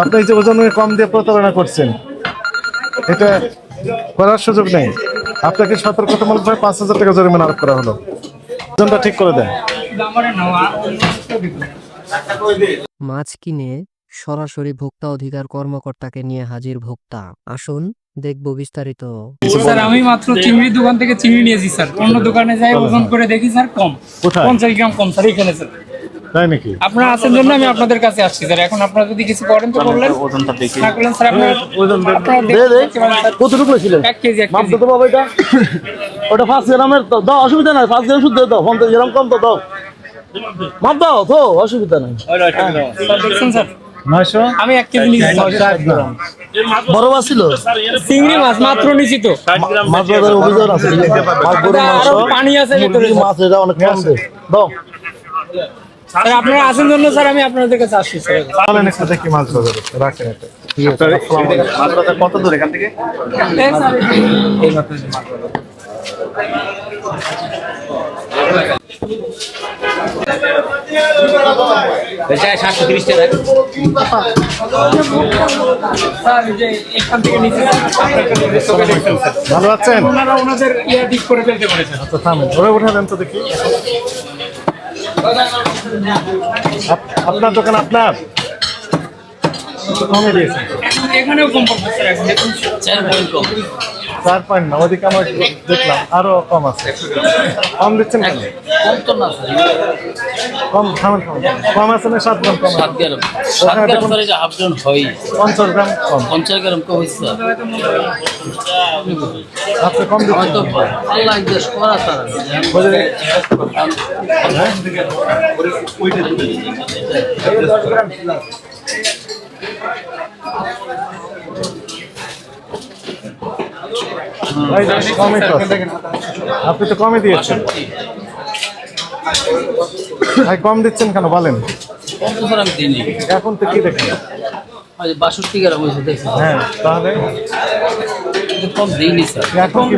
আপনি যে ওজন কম দিয়ে প্রতারণা করছেন এটা করার সুযোগ নেই। আপনাকে সতর্কতামূলক ভাবে পাঁচ হাজার টাকা জরিমানা আরোপ করা হলো। ওজনটা ঠিক করে দেন। মাছ কিনে সরাসরি ভোক্তা অধিকার কর্মকর্তাকে নিয়ে হাজির ভোক্তা। আসুন দেখব বিস্তারিত। স্যার আমি মাত্র চিংড়ির দোকান থেকে চিংড়ি নিয়েছি স্যার। অন্য দোকানে যাই ওজন করে দেখি স্যার কম। পঞ্চাশ গ্রাম কম স্যার এখানে স্যার। তাই নাকি? আপনারা আছেন জন্য আমি আপনাদের কাছে আসছি স্যার। এখন আপনারা যদি কিছু করেন তো করলেন না করলেন স্যার আপনারা আপনারা দেখতে পারেন, কতটুকু ছিলেন এক কেজি এক মাপ কেজি। তো বাবা এটা ওটা পাঁচ গ্রামের তো দাও অসুবিধা নাই পাঁচ গ্রাম শুদ্ধ দাও পঞ্চাশ গ্রাম কম তো দাও। মাপ দাও তো অসুবিধা নাই। স্যার দেখছেন স্যার? নয়শো? আমি এক কেজি। বড় মাছ ছিল? চিংড়ি মাছ মাত্র তো। মাছ অভিযোগ আছে। পানি আছে মাছ এটা অনেক কম। দেয় দাও। স্যার আপনারা আছেন জন্য স্যার আমি আপনাদের কাছে আসছি স্যার। দেখি মাছ বাজারে রাখেন এটা কত দূর এখান থেকে? এই মাত্র। সাতশো তিরিশ টাকা। ভালো আছেন? ওনারা ওনাদের ইয়ে ঠিক করে ফেলতে পারেছেন আচ্ছা থামেন। ওরা উঠে দেন তো দেখি। আপনার দোকান আপনার? কমে দিয়েছে এখানেও কম পড়ছে স্যার এখন দেখুন চার পয়েন্ট না ওদিকে আমার দেখলাম আরও কম আছে। কম দিচ্ছেন কেন? কম তো না কম থামেন থামেন। কম আছে না সাত গ্রাম কম সাত? গ্রাম। সাত গ্রাম স্যার এটা হাফ গ্রাম হয় পঞ্চাশ গ্রাম কম। পঞ্চাশ গ্রাম কম হয়েছে আপনি কম আমার তো দিচ্ছেন আল্লাহ দেশ করা স্যার বলে- ভাই, কমই তো। আপনি তো কমে দিয়েছেন। ভাই কম দিচ্ছেন কেন বলেন। এখন তো কি দেখেন? বাষট্টি গ্রাম হয়েছে দেখছি হ্যাঁ তাহলে? কম দিইনি স্যার। এখন কি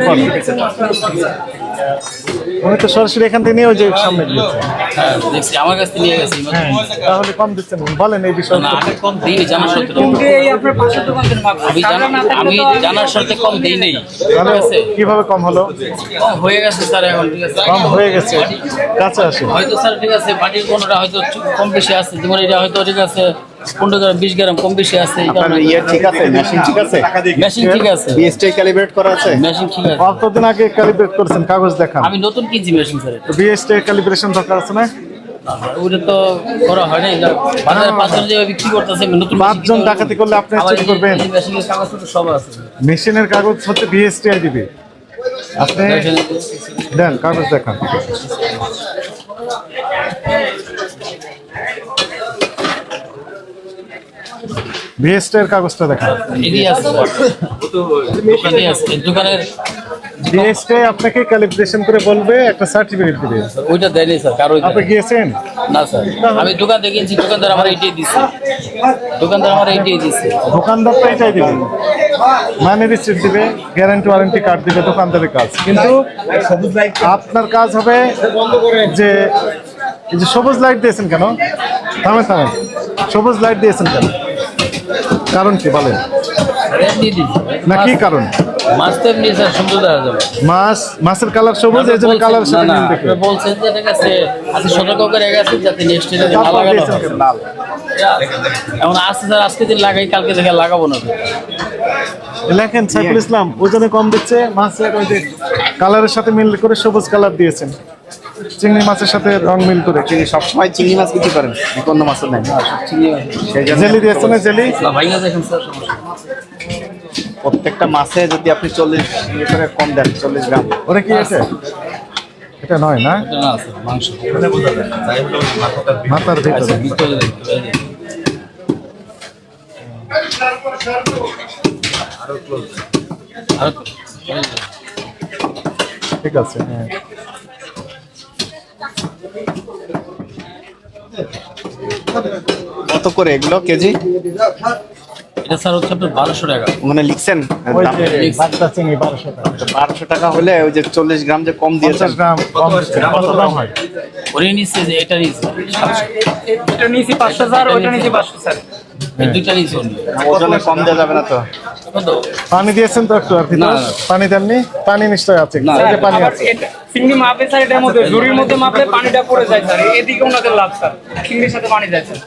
উনি তো সরাসরি এখান থেকে নিয়ে ওই যে সামনে গিয়েছে হ্যাঁ দেখছি আমার কাছ থেকে নিয়ে গেছি। হ্যাঁ তাহলে কম দিচ্ছেন বলেন এই বিষয়ে। না আমি কম দিইনি জানার সত্ত্বেও কিন্তু এই আপনার পাশের দোকান মাপ আমি জানা আমি জানার সাথে কম দিই নেই। ঠিক তাহলে কীভাবে কম হলো? কম হয়ে গেছে স্যার এখন ঠিক আছে? কম হয়ে গেছে। কাছে আসে হয়তো স্যার ঠিক আছে বাটির কোনোটা হয়তো কম বেশি আছে। যেমন এটা হয়তো ঠিক আছে পনেরো গ্রাম বিশ গ্রাম কম বেশি আছে ইয়ে ঠিক আছে মেশিন ঠিক আছে? মেশিন ঠিক আছে। বিএসটি ক্যালিব্রেট করা আছে? মেশিন ঠিক আছে। কতদিন আগে ক্যালিব্রেট করেছেন? কাগজ দেখান। আমি নতুন কিনছি মেশিন স্যার বিএসটি ক্যালিব্রেশন দরকার আছে না? ওটা তো করা হয় না এটা বাজারে পাঁচজন যে বিক্রি করতেছে নতুন পাঁচজন ডাকাতি করলে আপনি করবেন। মেশিনের কাগজপত্র সব আছে। মেশিনের কাগজ হচ্ছে বিএসটিআই দিবে আপনি দেন কাগজ দেখান। বিএসটি এর কাগজটা দোকানের বিএসটি আপনাকে ক্যালিব্রেশন করে বলবে একটা সার্টিফিকেট দিবে। ওইটা দেয়নি স্যার কারও আপনি গিয়েছেন? না স্যার। আমি দোকান থেকে দোকানদার আমার এইটাই দিচ্ছে দোকানদার আমার এইটাই দিচ্ছে দোকানদার তো এটাই দিবে। মানে রিসিপ্ট দিবে গ্যারান্টি ওয়ারেন্টি কার্ড দিবে দোকানদারের কাজ। কিন্তু আপনার কাজ হবে যে এই যে সবুজ লাইট দিয়েছেন কেন? থামেন থামেন। সবুজ লাইট দিয়েছেন কেন? কারণ কি বলেন? না কি কারণ? মাছ তো এমনি স্যার সুন্দর দেখা যাবে। মাছ মাছের কালার সবুজ এই জন্য কালার সাথে মিল দেখে বলছেন যে ঠিক আছে আজকে সতর্ক করে গেছে যাতে নেক্সট ডে না তারপর লাগানো দিয়েছেন। কেন? লাল। এমন আজকে স্যার আজকে দিন লাগাই কালকে থেকে লাগাবো না লেখেন সাইফুল ইসলাম ওজনে কম দিচ্ছে মাছের ওই যে কালারের সাথে মিল করে সবুজ কালার দিয়েছেন। চিংড়ি মাছের সাথে রং মিল করে? চিংড়ি সবসময় চিংড়ি মাছ বিক্রি করেন অন্য মাছের নাই। আছে। সেই জেলি দিয়েছেন না জেলি? না, দেখেন স্যার নেই। প্রত্যেকটা মাছে যদি আপনি চল্লিশ ইয়ে করে কম দেন চল্লিশ গ্রাম। ওটা কি আছে? এটা নয় না? এটা না স্যার মাংস। মাথার আচ্ছা ভিতরে। আর ঠিক আছে হ্যাঁ। কত করে এগুলো কেজি? এটা স্যার হচ্ছে আপনার বারোশো টাকা। মানে লিখছেন? চিংড়ি বারোশো টাকা। বারোশো টাকা হলে ওই যে চল্লিশ গ্রাম যে কম দিয়েছেন। গ্রাম কম কত দাম হয়? ওরে নিচ্ছে যে এটা নিচ্ছে সাতশো এটা নিয়েছি পাঁচশো স্যার ওইটা পাঁচশো স্যার। এই দুইটা ওজনে কম দেওয়া যাবে না তো। পানি দিয়েছেন তো একটু আর কি না। পানি দেননি? পানি নিশ্চয় আছে। পানি আছে। চিংড়ি মাপে স্যার এটার মধ্যে ঝুড়ির মধ্যে মাপলে পানিটা পড়ে যায় স্যার এদিকে ওনাদের লাভ স্যার চিংড়ির সাথে পানি যায় স্যার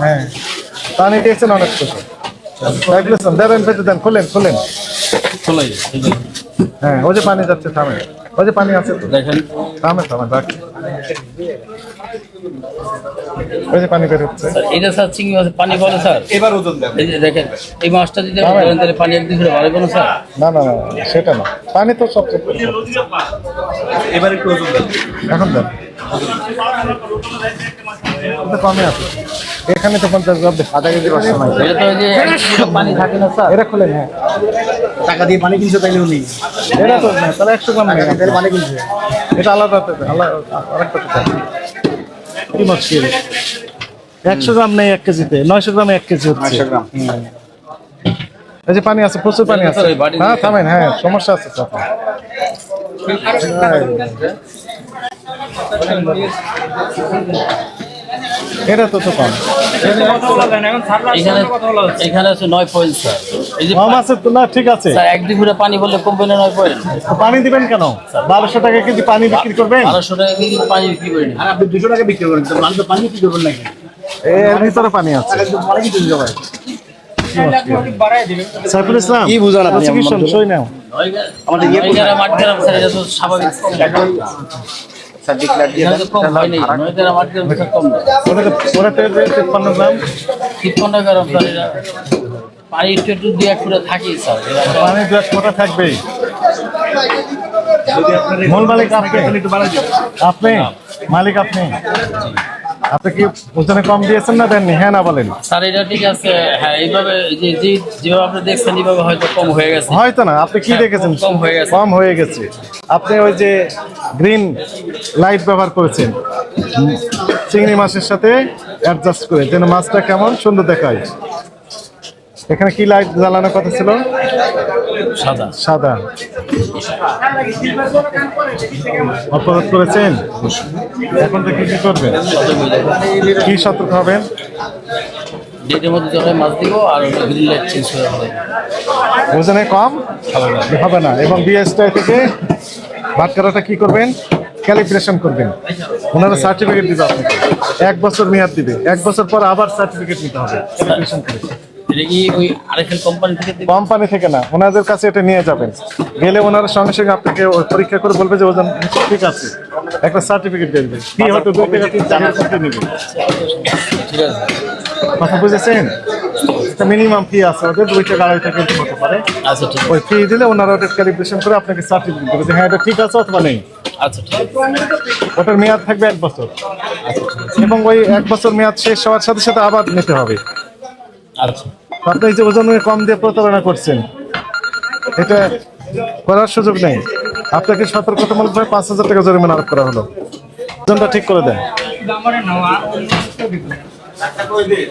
হ্যাঁ। পানি দিয়েছেন অনেক কিছু দেখলেন দেবেন পেতে দেন খুলেন খুলেন। হ্যাঁ ওই যে পানি যাচ্ছে থামে ওই যে পানি আছে তো। দেখেন। থামে থামে ওই যে পানি বের হচ্ছে। স্যার এটা স্যার চিংড়ি মাছের পানি বলে স্যার। এবার ওজন এই যে দেখেন এই মাছটা যদি আপনি ধরেন তাহলে পানি একদিন করে বাড়বে না স্যার? না না না সেটা না। পানি তো সবচেয়ে এবার একটু ওজন দেন। এখন দেন। কমে আছে। এখানে তো পঞ্চাশ গ্রাম আধা কেজি পাঁচশো নাই। এটা তো যে পানি থাকে না স্যার। এটা খুলেন হ্যাঁ টাকা দিয়ে পানি কিনছে তাইলে উনি। এটা তো না তাহলে একশো গ্রাম নেই পানি কিনছে। এটা আলাদা আলাদা আরেকটা। কি মুশকিল একশো গ্রাম নেই এক কেজিতে নয়শো গ্রামে এক কেজি হচ্ছে। 900 গ্রাম। এই যে পানি আছে প্রচুর পানি আছে। হ্যাঁ থামেন হ্যাঁ সমস্যা আছে তো আপনার। এটা তো তো কম এখন আছে নয় পয়েন্ট স্যার এই যে কম আছে তো না ঠিক আছে। স্যার এক দুপুরে পানি বললে কমবে নয় পয়েন্ট পানি দিবেন কেন? বারোশো টাকা কেজি পানি বিক্রি করবেন? বারোশো টাকা কেজি পানি বিক্রি করে আর আপনি দুশো টাকা বিক্রি করেন মানুষ পানি কি করবেন নাকি? এর ভিতরে পানি আছে। পানি কি দিতে যাবে বাড়াই দিবেন সাইফুল ইসলাম কি বুঝান আপনি সই নাও। আমাদের স্বাভাবিক। স্যার তিপ্পান্ন গ্রাম? তিপ্পান্ন গ্রাম পানি একটু একটু এক থাকি পানি দু এক ফোঁটা থাকবেই মূল মালিক আপনি। আপনি? মালিক আপনি? আপনি কি ওজনে কম দিয়েছেন না দেননি? হ্যাঁ না বলেন। স্যার এটা ঠিক আছে। হ্যাঁ এইভাবে যে যেভাবে আপনি দেখছেন এইভাবে হয়তো কম হয়ে গেছে। হয়তো না আপনি কি হ্যাঁ, দেখেছেন? কম হয়ে গেছে। কম হয়ে গেছে। আপনি ওই যে গ্রিন লাইট ব্যবহার করেছেন চিংড়ি মাছের সাথে অ্যাডজাস্ট করে যেন মাছটা কেমন সুন্দর দেখায়। এখানে কি লাইট জ্বালানোর কথা ছিল? সাদা। সাদা। অপরাধ করেছেন? এখন থেকে কি করবেন? কি সতর্ক হবেন? ডেটের মধ্যে যখন মাছ দিব আর গ্রিন লাইট চেঞ্জ করে হবে ওজনে কম? হবে না। এবং থেকে ভাটকারাটা কি করবেন? ক্যালিব্রেশন করবেন। ওনারা সার্টিফিকেট দিবে আপনাকে। এক বছর মেয়াদ দিবে। এক বছর পর আবার সার্টিফিকেট নিতে হবে। ক্যালিব্রেশন করে? কোম্পানি থেকে না। ওনাদের কাছে এটা নিয়ে যাবেন। গেলে ওনারা সঙ্গে সঙ্গে আপনাকে পরীক্ষা করে বলবে যে ওজন ঠিক আছে। একটা সার্টিফিকেট দেবে কি হয়তো দুই টাকা তিন টাকা করতে নেবে ঠিক আছে কথা বুঝেছেন? মিনিমাম ফি আছে ওদের দুই টাকা আড়াই টাকা হতে পারে। আচ্ছা ঠিক ওই ফি দিলে ওনারা ওটা ক্যালিব্রেশন করে আপনাকে সার্টিফিকেট দেবে যে হ্যাঁ এটা ঠিক আছে অথবা নেই। আচ্ছা ওটার মেয়াদ থাকবে এক বছর। এবং ওই এক বছর মেয়াদ শেষ হওয়ার সাথে সাথে আবার নিতে হবে। আচ্ছা। আপনি যে ওজন কম দিয়ে প্রতারণা করছেন এটা করার সুযোগ নেই। আপনাকে সতর্কতামূলকভাবে পাঁচ হাজার টাকা জরিমানা আরোপ করা হলো। ঠিক করে দেন।